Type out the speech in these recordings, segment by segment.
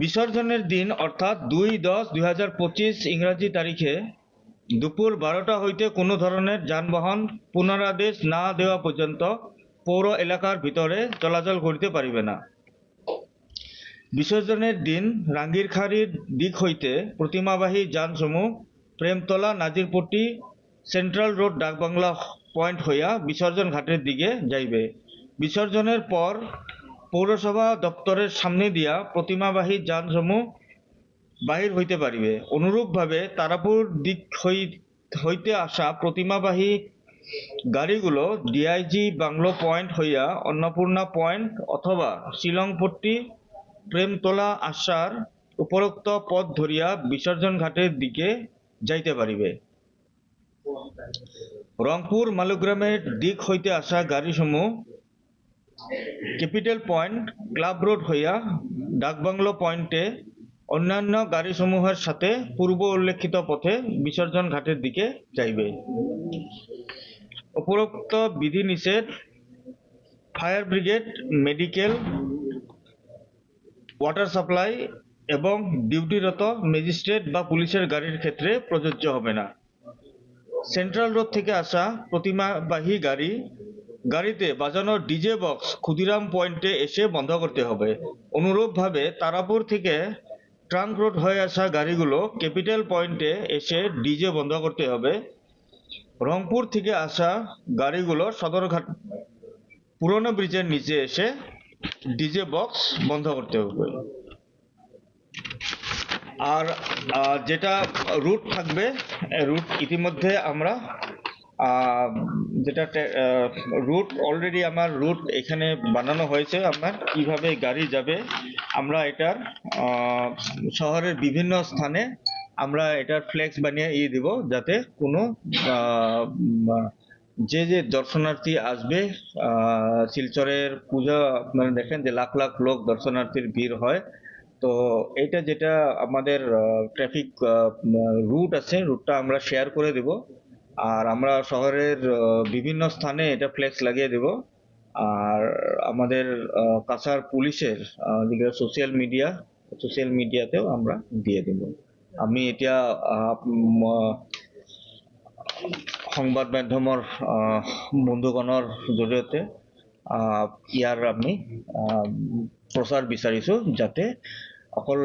বিসর্জনের দিন, অর্থাৎ দুই দশ দুই হাজার পঁচিশ ইংরাজি তারিখে দুপুর বারোটা হইতে কোনো ধরনের যানবাহন পুনরাদেশ না দেওয়া পর্যন্ত পৌর এলাকার ভিতরে চলাচল করিতে পারিবে না। বিসর্জনের দিন রাঙ্গিরখাড়ির দিক হইতে প্রতিমাবাহী যানসমূহ Premtala, Nazirpatti, central road, Dakbangla point হইয়া বিসর্জন ঘাটের দিকে যাইবে। বিসর্জনের পর পৌরসভা দপ্তরের সামনে দিয়া প্রতিমাবাহী যানসমূহ বাহির হইতে পারিবে। অনুরূপভাবে তারাপুর দিক হই- হইতে আসা প্রতিমাবাহী গাড়িগুলো ডিআইজি বাংলো পয়েন্ট হইয়া অন্নপূর্ণা পয়েন্ট অথবা শিলংপট্টি, প্রেমতলা আসার উপরোক্ত পথ ধরিয়া বিসর্জন ঘাটের দিকে যাইতে পারিবে। রংপুর মালুগ্রামের দিক হইতে আসা গাড়িসমূহ ক্যাপিটাল পয়েন্ট, ক্লাব রোড হইয়া ডাকবাংলো পয়েন্টে অন্যান্য গাড়িসমূহের সাথে পূর্ব উল্লেখিত পথে বিসর্জন ঘাটের দিকে যাইবে। উপরোক্ত বিধিনিষেধ, fire brigade, medical, water supply এবং ডিউটিরত ম্যাজিস্ট্রেট বা পুলিশের গাড়ির ক্ষেত্রে প্রযোজ্য হবে না। সেন্ট্রাল রোড থেকে আসা প্রতিমাবাহী গাড়ি গাড়িতে বাজানো ডিজে বক্স ক্ষুদিরাম পয়েন্টে এসে বন্ধ করতে হবে। অনুরূপভাবে তারাপুর থেকে ট্রাঙ্ক রোড হয়ে আসা গাড়িগুলো ক্যাপিটাল পয়েন্টে এসে ডিজে বন্ধ করতে হবে। রংপুর থেকে আসা গাড়িগুলো সদরঘাট পুরনো ব্রিজের নিচে এসে ডিজে বক্স বন্ধ করতে হবে। আর যেটা রুট থাকবে রুট ইতিমধ্যে আমরা যেটা রুট অলরেডি আমার রুট এখানে বানানো হয়েছে। আপনার কীভাবে গাড়ি যাবে, আমরা এটার শহরের বিভিন্ন স্থানে আমরা এটার ফ্লেক্স বানিয়ে ইয়ে দিব যাতে কোনো যে যে দর্শনার্থী আসবে শিলচরের পূজা আপনারা দেখেন যে লাখ লাখ লোক দর্শনার্থীর ভিড় হয়। তো এটা যেটা আমাদের ট্রাফিক রুট আছে রুটটা আমরা শেয়ার করে দেব। আর আমরা শহরের বিভিন্ন স্থানে এটা ফ্লেক্স লাগিয়ে দেব। আর আমাদের কাছার পুলিশের যেগুলো সোশ্যাল মিডিয়া সোশ্যাল মিডিয়াতেও আমরা দিয়ে দেব। আমি এতিয়া সংবাদ মাধ্যমৰ বন্ধুগণৰ জৰিয়তে ইয়াৰ আমি প্ৰচাৰ বিচাৰিছোঁ যাতে অকল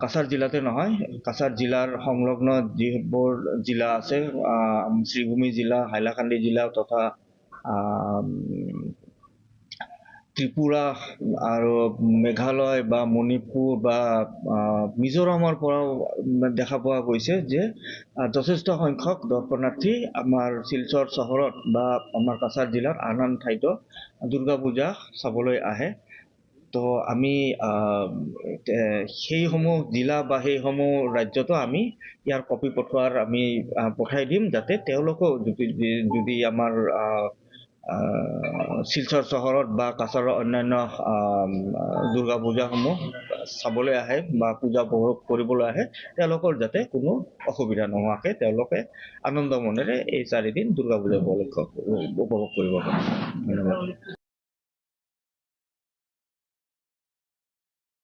কাছাৰ জিলাতে নহয় কাছাৰ জিলাৰ সংলগ্ন যিবোৰ জিলা আছে শ্ৰীভূমি জিলা হাইলাকান্দি জিলা তথা ত্ৰিপুৰা আৰু মেঘালয় বা মণিপুৰ বা মিজোৰামৰ পৰাও দেখা পোৱা গৈছে যে যথেষ্ট সংখ্যক দৰ্শনাৰ্থী আমাৰ শিলচৰ চহৰত বা আমাৰ কাছাৰ জিলাৰ আন আন ঠাইতো দুৰ্গা পূজা চাবলৈ আহে। তো আমি সেইসমূহ জিলা বা সেইসমূহ ৰাজ্যতো আমি ইয়াৰ কপি পঠোৱাৰ আমি পঠাই দিম যাতে তেওঁলোকেও যদি যদি আমাৰ শিলচৰ চহৰত বা কাছাৰৰ অন্যান্য দুৰ্গা পূজাসমূহ চাবলৈ আহে বা পূজা উপভোগ কৰিবলৈ আহে তেওঁলোকৰ যাতে কোনো অসুবিধা নোহোৱাকৈ তেওঁলোকে আনন্দ মনেৰে এই চাৰিদিন দুৰ্গা পূজা উপলক্ষ উপভোগ কৰিব পাৰে। ধন্যবাদ।